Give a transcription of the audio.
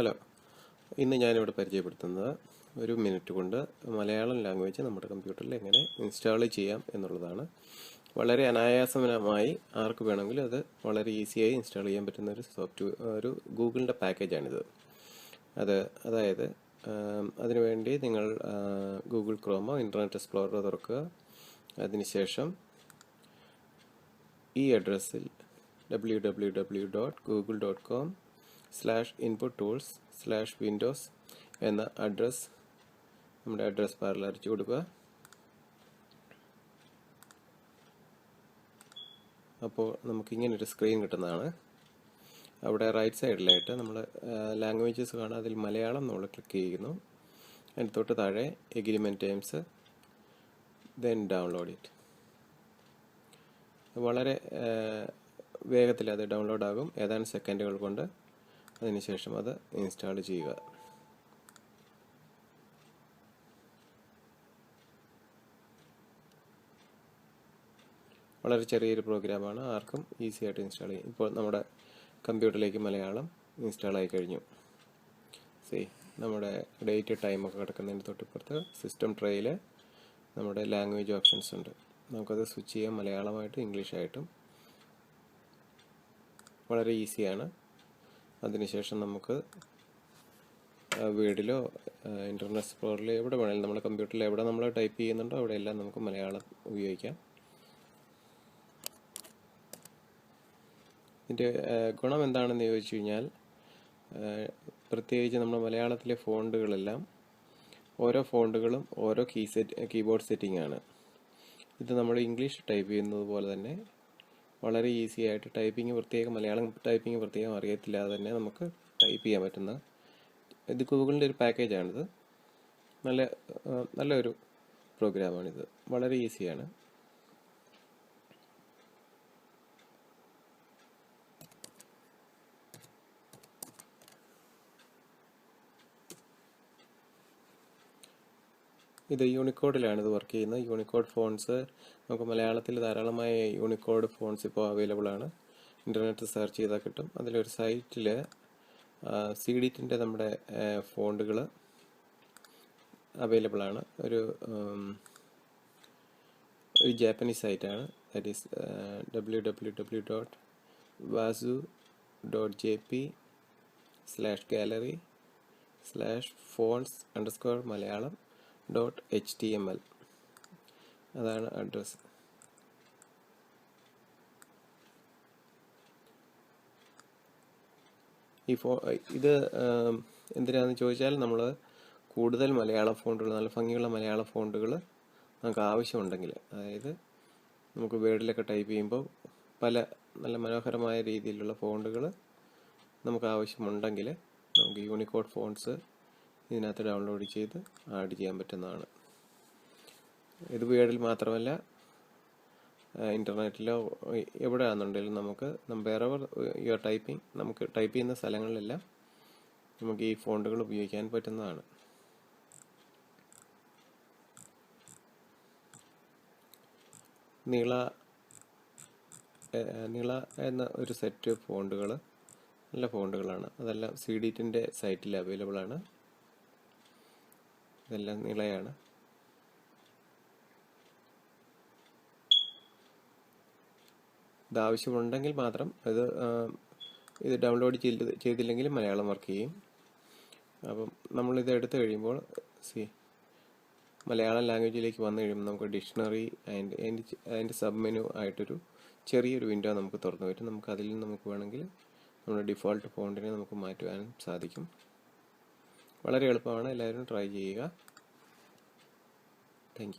Hello. ഇന്ന് ഞാനിവിടെ പരിചയപ്പെടുത്തുന്നത് ഒരു മിനിറ്റ് കൊണ്ട് മലയാളം ലാംഗ്വേജ് നമ്മുടെ കമ്പ്യൂട്ടറിൽ എങ്ങനെ ഇൻസ്റ്റാൾ ചെയ്യാം എന്നുള്ളതാണ്. വളരെ അനായാസമായി ആർക്ക് വേണമെങ്കിലും അത് വളരെ ഈസിയായി ഇൻസ്റ്റാൾ ചെയ്യാൻ പറ്റുന്ന ഒരു സോഫ്റ്റ്വെയർ ഒരു ഗൂഗിളിന്റെ പാക്കേജാണിത്. അത് അതായത് അതിനുവേണ്ടി നിങ്ങൾ ഗൂഗിൾ ക്രോമോ ഇന്റർനെറ്റ് എക്സ്പ്ലോറർ തുറക്കുക. അതിനുശേഷം ഈ അഡ്രസ്സിൽ W W W dot Google dot com slash input tools slash windows എന്ന അഡ്രസ് നമ്മുടെ അഡ്രസ് ബാറിൽ അടിച്ചു കൊടുക്കുക. അപ്പോൾ നമുക്ക് ഇങ്ങനെ ഒരു സ്ക്രീൻ കിട്ടുന്നതാണ്. അവിടെ റൈറ്റ് സൈഡിലായിട്ട് നമ്മൾ ലാംഗ്വേജസ് കാണാം. അതിൽ മലയാളം നമ്മൾ ക്ലിക്ക് ചെയ്യുന്നു. അതിന് തൊട്ട് താഴെ agreement terms then download it വളരെ വേഗത്തിൽ അത് ഡൗൺലോഡ് ആകും. ഏതാനും സെക്കൻഡുകൾ കൊണ്ട് അതിനുശേഷം അത് ഇൻസ്റ്റാൾ ചെയ്യുക. വളരെ ചെറിയൊരു പ്രോഗ്രാമാണ് ആർക്കും ഈസി ആയിട്ട് ഇൻസ്റ്റാൾ ചെയ്യും. ഇപ്പോൾ നമ്മുടെ കമ്പ്യൂട്ടറിലേക്ക് മലയാളം ഇൻസ്റ്റാൾ ആയി കഴിഞ്ഞു. സി നമ്മുടെ ഡേറ്റ് ടൈം ഒക്കെ കിടക്കുന്നതിന് തൊട്ടിപ്പുറത്ത് സിസ്റ്റം ട്രേയിൽ നമ്മുടെ ലാംഗ്വേജ് ഓപ്ഷൻസ് ഉണ്ട്. നമുക്കത് സ്വിച്ച് ചെയ്യാം. മലയാളമായിട്ടും ഇംഗ്ലീഷായിട്ടും വളരെ ഈസിയാണ് അതിനുശേഷം നമുക്ക് വീടിലോ ഇന്റർനെറ്റ് എക്സ്പ്ലോറിലോ എവിടെ വേണമെങ്കിലും നമ്മുടെ കമ്പ്യൂട്ടറിൽ എവിടെ നമ്മൾ ടൈപ്പ് ചെയ്യുന്നുണ്ടോ അവിടെയെല്ലാം നമുക്ക് മലയാളം ഉപയോഗിക്കാം. ഇതിന്റെ ഗുണം എന്താണെന്ന് ചോദിച്ചു കഴിഞ്ഞാൽ പ്രത്യേകിച്ച് നമ്മുടെ മലയാളത്തിലെ ഫോണ്ടുകളെല്ലാം ഓരോ ഫോണ്ടുകളും ഓരോ കീ സെറ്റ് കീബോർഡ് സെറ്റിംഗ് ആണ്. ഇത് നമ്മൾ ഇംഗ്ലീഷ് ടൈപ്പ് ചെയ്യുന്നത് പോലെ തന്നെ വളരെ ഈസി ആയിട്ട് ടൈപ്പിംഗ് പ്രത്യേകം മലയാളം ടൈപ്പിംഗ് പ്രത്യേകം അറിയത്തില്ലാതെ തന്നെ നമുക്ക് ടൈപ്പ് ചെയ്യാൻ പറ്റുന്ന ഇത് ഗൂഗിളിന്റെ ഒരു പാക്കേജാണിത് നല്ല നല്ലൊരു പ്രോഗ്രാമാണിത് വളരെ ഈസിയാണ് ഇത് യൂണിക്കോഡിലാണ് ഇത് വർക്ക് ചെയ്യുന്നത്. യൂണിക്കോഡ് ഫോൺസ് നമുക്ക് മലയാളത്തിൽ ധാരാളമായ യൂണിക്കോഡ് ഫോൺസ് ഇപ്പോൾ അവൈലബിൾ ആണ്. ഇന്റർനെറ്റ് സെർച്ച് ചെയ്താൽ കിട്ടും. അതിലൊരു സൈറ്റിൽ സി ഡിറ്റിന്റെ നമ്മുടെ ഫോണ്ടുകൾ അവൈലബിൾ ആണ്. ഒരു ഒരു Japanese സൈറ്റാണ് that is W W W dot Vasu dot J P slash gallery slash fonts underscore Malayalam dot H T M L അതാണ് അഡ്രസ് ഈ ഫോ ഇത് എന്തിനാണെന്ന് ചോദിച്ചാൽ നമ്മൾ കൂടുതൽ മലയാള ഫോണ്ടുകൾ നല്ല ഭംഗിയുള്ള മലയാള ഫോണ്ടുകൾ നമുക്ക് ആവശ്യമുണ്ടെങ്കിൽ. അതായത് നമുക്ക് വേർഡിലൊക്കെ ടൈപ്പ് ചെയ്യുമ്പോൾ പല നല്ല മനോഹരമായ രീതിയിലുള്ള ഫോണ്ടുകൾ നമുക്ക് ആവശ്യമുണ്ടെങ്കിൽ നമുക്ക് യൂണിക്കോഡ് ഫോൺസ് ഇതിനകത്ത് ഡൗൺലോഡ് ചെയ്ത് ആഡ് ചെയ്യാൻ പറ്റുന്നതാണ്. ഇത് വീടിൽ മാത്രമല്ല ഇന്റർനെറ്റിലോ എവിടെ ആണെന്നുണ്ടെങ്കിലും നമുക്ക് വേറെ യുവർ ടൈപ്പിംഗ് നമുക്ക് ടൈപ്പ് ചെയ്യുന്ന സ്ഥലങ്ങളിലെല്ലാം നമുക്ക് ഈ ഫോണ്ടുകൾ ഉപയോഗിക്കാൻ പറ്റുന്നതാണ്. നീള നീള എന്ന ഒരു സെറ്റ് ഫോണ്ടുകൾ നല്ല ഫോണ്ടുകളാണ്. അതെല്ലാം സി ഡി ടിന്റെ സൈറ്റിൽ അവൈലബിൾ ആണ്. ഇതെല്ലാം നിളയാണ്. ഇത് ആവശ്യമുണ്ടെങ്കിൽ മാത്രം ഇത് ഇത് ഡൗൺലോഡ് ചെയ്ത് ചെയ്തില്ലെങ്കിൽ മലയാളം വർക്ക് ചെയ്യും. അപ്പം നമ്മളിത് എടുത്തു കഴിയുമ്പോൾ സി മലയാളം ലാംഗ്വേജിലേക്ക് വന്നു കഴിയുമ്പോൾ നമുക്ക് ഡിക്ഷണറി ആൻഡ് അതിന്റെ സബ് മെനു ആയിട്ടൊരു ചെറിയൊരു വിൻഡോ നമുക്ക് തുറന്നു വരും നമുക്ക് അതിൽ നിന്ന് നമുക്ക് വേണമെങ്കിൽ നമ്മുടെ ഡിഫോൾട്ട് ഫോണ്ടിനെ നമുക്ക് മാറ്റുവാനും സാധിക്കും. വളരെ എളുപ്പമാണ്. എല്ലാവരും ട്രൈ ചെയ്യുക. താങ്ക്